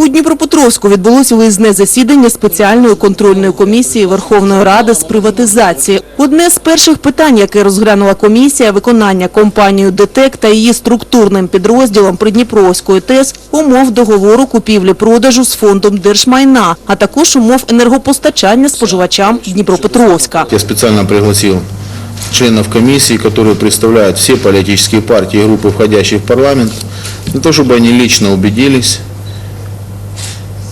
У Дніпропетровську відбулося виїзне засідання спеціальної контрольної комісії Верховної Ради з приватизації. Одне з перших питань, яке розглянула комісія, виконання компанією ДТЕК та її структурним підрозділом Придніпровської ТЕС умов договору купівлі-продажу з фондом держмайна, а також умов енергопостачання споживачам Дніпропетровська. Я специально пригласил членов комиссии, которые представляют все политические партии и группы, входящие в парламент, для того, чтобы они лично убедились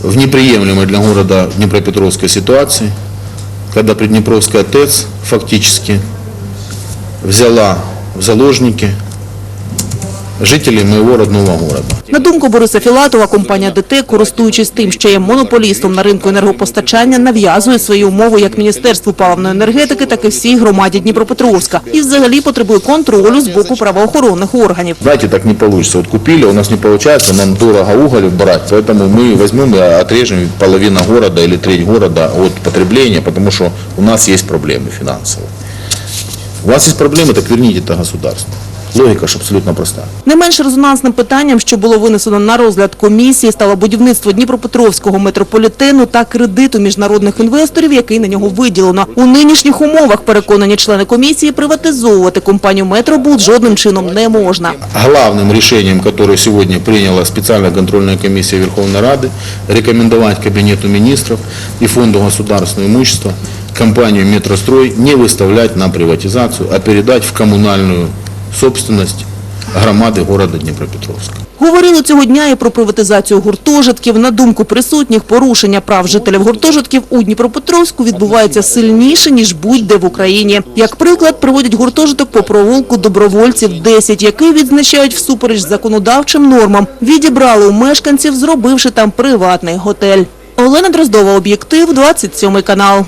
в неприемлемой для города Днепропетровской ситуации, когда Приднепровская ТЭЦ фактически взяла в заложники жителей моего родного города. На думку Бориса Філатова, компанія ДТЕК, користуючись тим, що є монополістом на ринку енергопостачання, нав'язує свої умови як Міністерству паливної енергетики, так і всій громаді Дніпропетровська. І взагалі потребує контролю з боку правоохоронних органів. Знаете, так не получится. Вот купили, у нас не получается, нам дорого уголь брать, поэтому мы возьмем и отрежем половину города или треть города от потребления, потому что у нас есть проблемы финансовые. У вас есть проблемы, так верните это государству. Логика же абсолютно проста. Не менш резонансним питанням, що було винесено на розгляд комісії, стало будівництво Дніпропетровського метрополітену та кредиту міжнародних інвесторів, який на нього виділено. У нинішніх умовах, переконані члени комісії, приватизовувати компанію «Метробуд» жодним чином не можна. Главным решением, которое сегодня приняла специальная контрольная комиссия Верховной Рады, рекомендовать Кабинету министров и Фонду государственного имущества компанию «Метрострой» не выставлять на приватизацию, а передать в коммунальную собственность громады города Днепропетровска. Говорили цього дня і про приватизацію гуртожитків. На думку присутніх, порушення прав жителів гуртожитків у Дніпропетровську відбувається сильніше, ніж будь-де в Україні. Як приклад, приводять гуртожиток по провулку добровольців 10, який відзначають всупереч законодавчим нормам. Відібрали у мешканців, зробивши там приватний готель. Олена Дроздова, об'єктив, 27 канал.